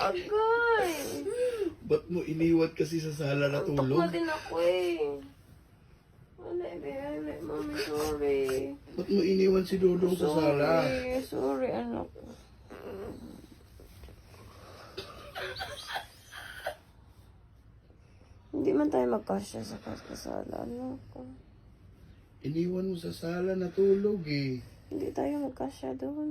Agay! Ba't mo iniwan kasi sa sala na Antok na tulog? din ako eh. Wala, be. Wala, mami. Sorry. Ba't mo iniwan si Dudong sa sala? Sorry. Sorry, anak. Hindi man tayo magkasya sa kasala, anak. Iniwan mo sa sala na tulog eh. Hindi tayo magkasya doon.